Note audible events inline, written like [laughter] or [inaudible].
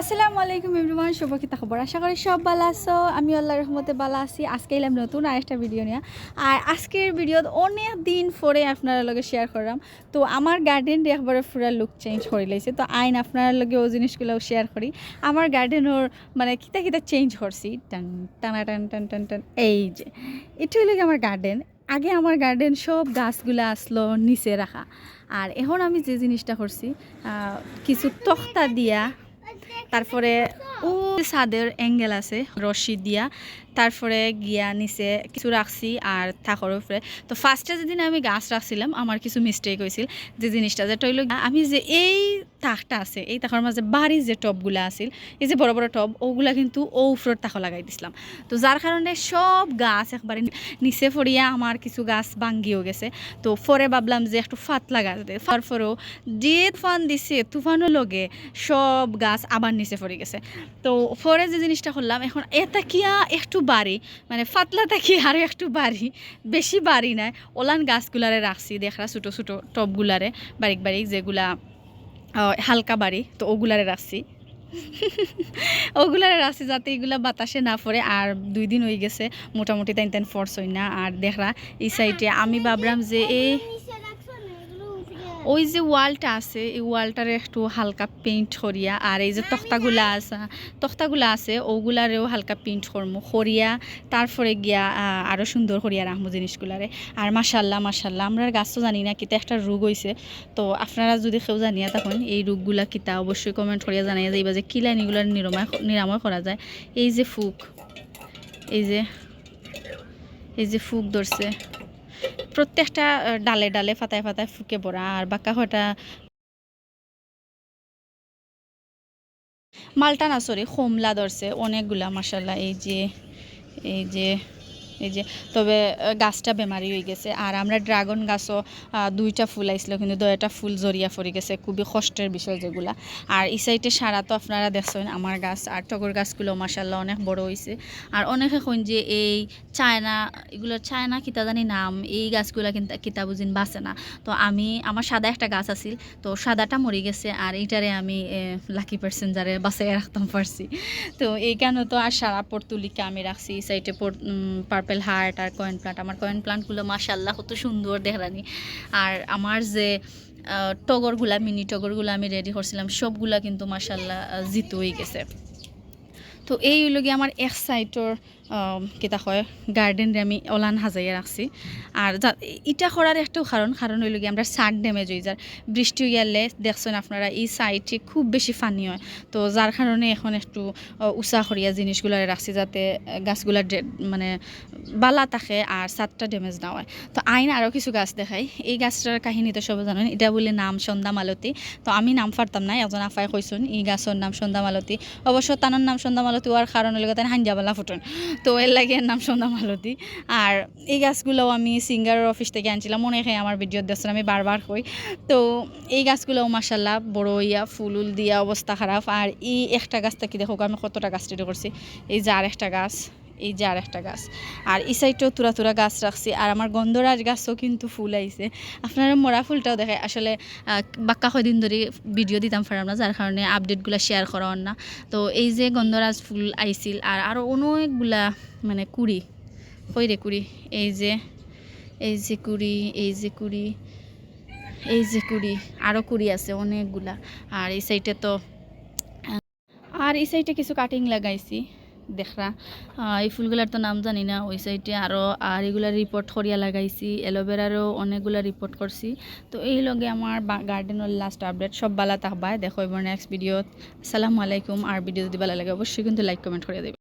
আসসালামু আলাইকুম এভরিওয়ান, শুভ কিতা খবর? আশা করি সব ভালো আছো। আমি আল্লাহর রহমতে ভালো আছি। আজকে এলাম নতুন আর একটা ভিডিও নিয়ে। আর আজকের ভিডিওত অনেক দিন পরে আপনার লগে শেয়ার করলাম। তো আমার গার্ডেন একবারে পুরা লুক চেঞ্জ করে লাইছে। তো আইন আপনার লগে ও জিনিসগুলো শেয়ার করি। আমার গার্ডেনের মানে কিতা কিতা চেঞ্জ করছি। টান, টানা, টান টান টান টান, এই যে। এটা হইলে আমার গার্ডেন আগে আমার গার্ডেন সব গাছগুলো আসলো নিচে রাখা। আর এখন আমি যে জিনিসটা করছি কিছু তক্তা দিয়া তারপরে ও ছাদের অ্যাঙ্গেল আছে রশি দিয়া। তারপরে গিয়া নিচে কিছু রাখছি আর থাকর উপরে। তো ফার্স্টে যেদিন আমি গাছ রাখছিলাম, আমার কিছু মিস্টেক হয়েছিল যে জিনিসটা যেটা হইল আমি যে এই তাকটা আছে, এই তাকর মাঝে বাড়ির যে টবগুলা আছিল, এই যে বড় বড় টব, ওগুলা কিন্তু ও উপরের তাক লাগাই দিছিলাম। তো যার কারণে সব গাছ একবারে নিচে ফরিয়া আমার কিছু গাছ ভাঙ্গিও গেছে। তো পরে ভাবলাম যে একটু ফাতলা গাছ দে তারপরেও যে তুফান দিছে তুফানও লগে সব গাছ আবার নিচে পড়ে গেছে। তো পরে যে জিনিসটা করলাম, এখন এটা কিয়া একটু বাড়ি। মানে ফাতলা থাকি আরও একটু বাড়ি। বেশি বাড়ি নাই। ওলান গাছগুলারে রাখছি, দেখরা ছোটো ছোটো টবগুলারে বারিক বারিক যেগুলা হালকা বাড়ি, তো ওগুলারে রাখছি। [laughs] ওগুলারে রাখছি যাতে এগুলা বাতাসে না পড়ে। আর দুই দিন হয়ে গেছে, মোটামুটি তাই তাই ফর্স হই না। আর দেখরা এই সাইডে আমি ভাবলাম যে এই ওই যে ওয়ালটা আছে এই ওয়ালটারে একটু হালকা পেইন্ট করিয়া আর এই যে তক্তাগুলা আছে তক্তাগুলা আছে ওগুলারেও হালকা পেইন্ট করমু করিয়া তারপরে গিয়া আহ, আরও সুন্দর করিয়া রাখব জিনিসগুলারে। আর মাসাল্লাহ মাসাল্লাহ আমরা গাছ তো জানি না কিতা একটা রোগ হয়েছে তো আপনারা যদি কেউ জানিয়া তখন এই রোগগুলা কিতা অবশ্যই কমেন্ট করিয়া জানাইয়া যাইবা যে কি লাইন এগুলার নিরাময় নিরাময় করা যায়। এই যে ফুক এই যে এই যে ফুক ধরছে। প্রত্যেকটা ডালে ডালে ফাতায় ফাতায় ফুকে পড়া আর বাঁকা হটা মালটা না সরি হোমলা ধরছে অনেকগুলা মশালা এই যে এই যে এই যে, তবে গাছটা বেমারি হয়ে গেছে। আর আমরা ড্রাগন গাছও দুইটা ফুল আইছিল, কিন্তু দুইটা ফুল জড়িয়া পড়ে গেছে, খুবই কষ্টের বিষয় যেগুলা। আর এই সাইডে সারা তো আপনারা দেখছেন, আমার গাছ, আর টগর গাছগুলো মাসাল্লাহ অনেক বড় হয়েছে আর অনেক এখন যে, এই চায়না, এগুলো চায়না কিতা জানি নাম, এই গাছগুলা কিন্তু কিতা বুঝিন বাঁচে না। তো আমি, আমার সাদা একটা গাছ আছিল, তো সাদাটা মরে গেছে, আর এইটারে আমি লাকি পার্সেন্ট যারে বাঁচাই রাখতাম পারছি। তো এই কেন তো আর সারা পর্তুলিকা আমি রাখছি, এই সাইডে পার্পেল হার্ট আর কয়েন প্লান্ট আমার কয়েন প্লান্টগুলো মাশাল্লাহ কত সুন্দর দেখলানি আর আমার যে টগরগুলা মিনি টগরগুলো আমি রেডি করছিলাম, সবগুলা কিন্তু মাশাল্লাহ জিত হয়ে গেছে। তো এই হইল আমার এক সাইডর কিতা হয় গার্ডেনরে আমি অলান সাজাইয়া রাখছি আর ইটা করার একটাও কারণ কারণ হইল গিয়ে আমরা সার ড্যামেজ হয়ে যায়। বৃষ্টি গেলে দেখছেন আপনারা এই সাইডে খুব বেশি ফানি হয়। তো যার কারণে এখন একটু উঁচা করিয়া জিনিসগুলো রাখছি যাতে গাছগুলা মানে বালা থাকে আর সাতটা ড্যামেজ না হয়। তো আইন আরও কিছু গাছ দেখাই। এই গাছটার কাহিনী তো সবাই জানেন, এটা বলে নাম সন্ধ্যা মালতী। তো আমি নাম পারতাম না একজন আফাই কইসুন এই গাছের নাম সন্ধ্যা মালতী। অবশ্য তানোর নাম সন্ধ্যা মালতী হওয়ার কারণ হলে তাই হাঞ্জাবালা ফুটন। তো এর লাগে এর নাম সন্ধ্যা মালতী আর এই গাছগুলোও আমি সিঙ্গারের অফিস থেকে আনছিলাম। মনে হয় আমার ভিডিও দেখছেন আমি বারবার কই। তো এই গাছগুলোও মাসাল্লাহ বড় ইয়া, ফুল উল দিয়া অবস্থা খারাপ। আর এই একটা গাছটা কি দেখো আমি কতটা গাছ তৈরি করছি। এই যার একটা গাছ। এই যে আর একটা গাছ। আর এই সাইডটাও তুরা তুরা গাছ রাখছি। আর আমার গন্ধরাজ গাছও কিন্তু ফুল আইছে। আপনারা মরা ফুলটাও দেখায় আসলে বাক্কা কয়দিন ধরে ভিডিও দিতাম পারলাম না, যার কারণে আপডেটগুলো শেয়ার করা না। তো এই যে গন্ধরাজ ফুল আইছিল, আর আরও অনেকগুলা মানে কুড়ি, কইরে কুড়ি, এই যে এই যে কুড়ি, এই যে কুড়ি, এই যে কুড়ি আরও কুড়ি আছে অনেকগুলা। আর এই সাইডে তো আর এই সাইডে কিছু কাটিং লাগাইছি। দেখরা এই ফুলগুলার তো নাম জানি না, ওই সাইডে আরও আর এগুলা রিপোর্ট করিয়া লাগাইছি অ্যালোভেরারও অনেকগুলো রিপোর্ট করছি তো এই লগে আমার গার্ডেনের লাস্ট আপডেট সব বালা তাহবায় দেখো এবার নেক্সট ভিডিওত আসসালামু আলাইকুম আর ভিডিও যদি ভালো লাগে অবশ্যই কিন্তু লাইক কমেন্ট করে দেবে।